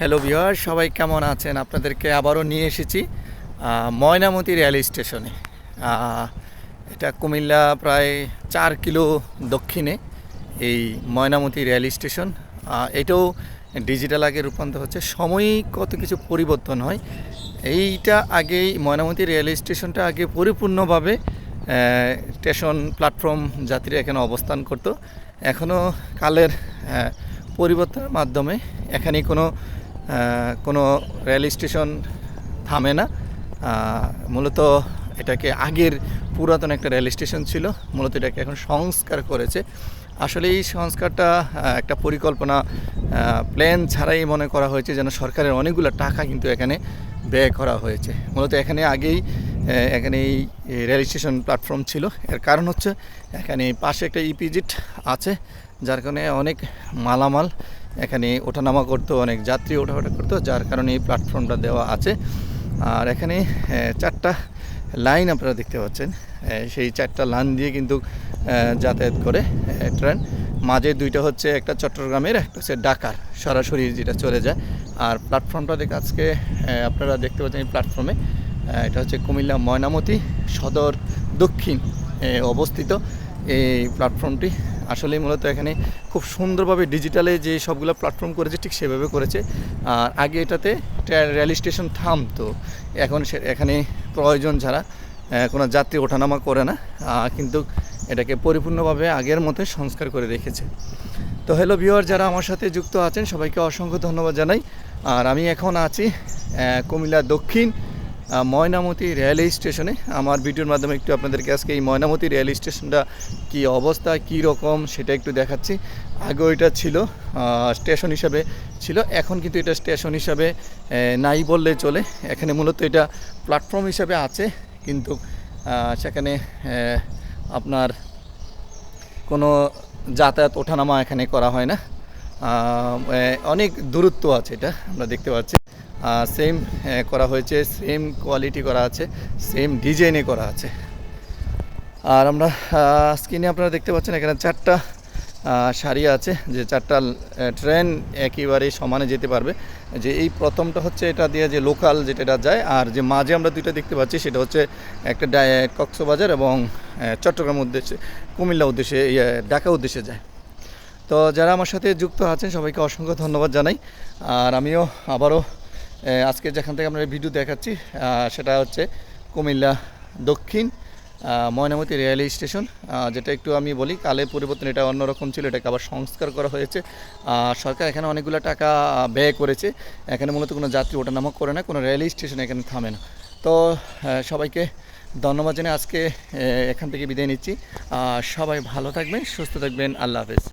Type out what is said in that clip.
Hello ভিওয়ার সবাই কেমন আছেন? আপনাদেরকে আবারও নিয়ে এসেছি ময়নামতি রেল স্টেশনে। এটা কুমিল্লা প্রায় চার কিলো দক্ষিণে এই ময়নামতি রেল স্টেশন। এটাও ডিজিটাল আগে রূপান্তর হচ্ছে। সাময়িক কত কিছু পরিবর্তন হয়, এইটা আগেই ময়নামতি রেল স্টেশনটা আগে পরিপূর্ণভাবে স্টেশন প্ল্যাটফর্ম যাত্রীরা এখানে অবস্থান করত। এখনও কালের পরিবর্তনের মাধ্যমে এখানে কোনো কোনো রেল স্টেশন থামে না। মূলত এটাকে আগের পুরাতন একটা রেল স্টেশন ছিল, মূলত এটাকে এখন সংস্কার করেছে। আসলে এই সংস্কারটা একটা পরিকল্পনা প্ল্যান ছাড়াই মনে করা হয়েছে যেন সরকারের অনেকগুলো টাকা কিন্তু এখানে ব্যয় করা হয়েছে। মূলত এখানে আগেই এখানে এই রেল স্টেশন প্ল্যাটফর্ম ছিল। এর কারণ হচ্ছে, এখানে পাশে একটা ইপিজিট আছে, যার কারণে অনেক মালামাল এখানে ওঠানামা করতো, অনেক যাত্রী ওঠাফাটা করতো, যার কারণে এই প্ল্যাটফর্মটা দেওয়া আছে। আর এখানে চারটা লাইন আপনারা দেখতে পাচ্ছেন। সেই চারটা লাইন দিয়ে কিন্তু যাতায়াত করে ট্রেন। মাঝে দুইটা হচ্ছে একটা চট্টগ্রামের, একটা হচ্ছে ঢাকার। সরাসরি যেটা চলে যায়। আর প্ল্যাটফর্মটা দেখে আজকে আপনারা দেখতে পাচ্ছেন এই প্ল্যাটফর্মে এটা হচ্ছে কুমিল্লা ময়নামতি সদর দক্ষিণ অবস্থিত। এই প্ল্যাটফর্মটি আসলে মূলত এখানে খুব সুন্দরভাবে ডিজিটালে যে সবগুলো প্ল্যাটফর্ম করেছে, ঠিক সেভাবে করেছে। আর আগে এটাতে রেল স্টেশন থামতো। এখন সে এখানে প্রয়োজন ছাড়া কোনো যাত্রী ওঠানামা করে না। কিন্তু এটাকে পরিপূর্ণভাবে আগের মতো সংস্কার করে রেখেছে। তো হ্যালো ভিওয়ার যারা আমার সাথে যুক্ত আছেন, সবাইকে অসংখ্য ধন্যবাদ জানাই। আর আমি এখন আছি কুমিল্লা দক্ষিণ ময়নামতি রেল স্টেশনে আমার ভিডিওর মাধ্যমে একটু আপনাদেরকে আজকে এই ময়নামতি রেল স্টেশনটা কী অবস্থা, কি রকম সেটা একটু দেখাচ্ছি। আগে এটা ছিল স্টেশন হিসাবে ছিল, এখন কিন্তু এটা স্টেশন হিসাবে নাই বললে চলে। এখানে মূলত এটা প্ল্যাটফর্ম হিসাবে আছে, কিন্তু সেখানে আপনার কোনো যাতায়াত ওঠানামা এখানে করা হয় না। অনেক দূরত্ব আছে এটা, আমরা দেখতে পাচ্ছি। সেম করা হয়েছে সেম কোয়ালিটি করা আছে সেম ডিজাইনে করা আছে। আর আমরা স্ক্রিনে আপনারা দেখতে পাচ্ছেন এখানে চারটা সারি আছে, যে চারটা ট্রেন একেবারে সমানে যেতে পারবে। যে এই প্রথমটা হচ্ছে এটা দিয়ে যে লোকাল যেটা যায়, আর যে মাঝে আমরা দুইটা দেখতে পাচ্ছি, সেটা হচ্ছে একটা কক্সবাজার এবং চট্টগ্রাম উদ্দেশ্যে, কুমিল্লা উদ্দেশ্যে ঢাকা উদ্দেশ্যে যায়। তো যারা আমার সাথে যুক্ত আছেন, সবাইকে অসংখ্য ধন্যবাদ জানাই। আর আমিও আবারও আজকে যেখান থেকে আমরা ভিডিও দেখাচ্ছি সেটা হচ্ছে কুমিল্লা দক্ষিণ ময়নামতি রেল স্টেশন যেটা একটু আমি বলি, কালের পরিবর্তন এটা অন্যরকম ছিল, এটাকে আবার সংস্কার করা হয়েছে। সরকার এখানে অনেকগুলো টাকা ব্যয় করেছে, এখানে মূলত কোনো যাত্রী ওঠানামা করে না, কোনো রেল স্টেশন এখানে থামে না। তো সবাইকে ধন্যবাদ জানিয়ে আজকে এখান থেকে বিদায় নিচ্ছি। সবাই ভালো থাকবেন, সুস্থ থাকবেন, আল্লাহ হাফেজ।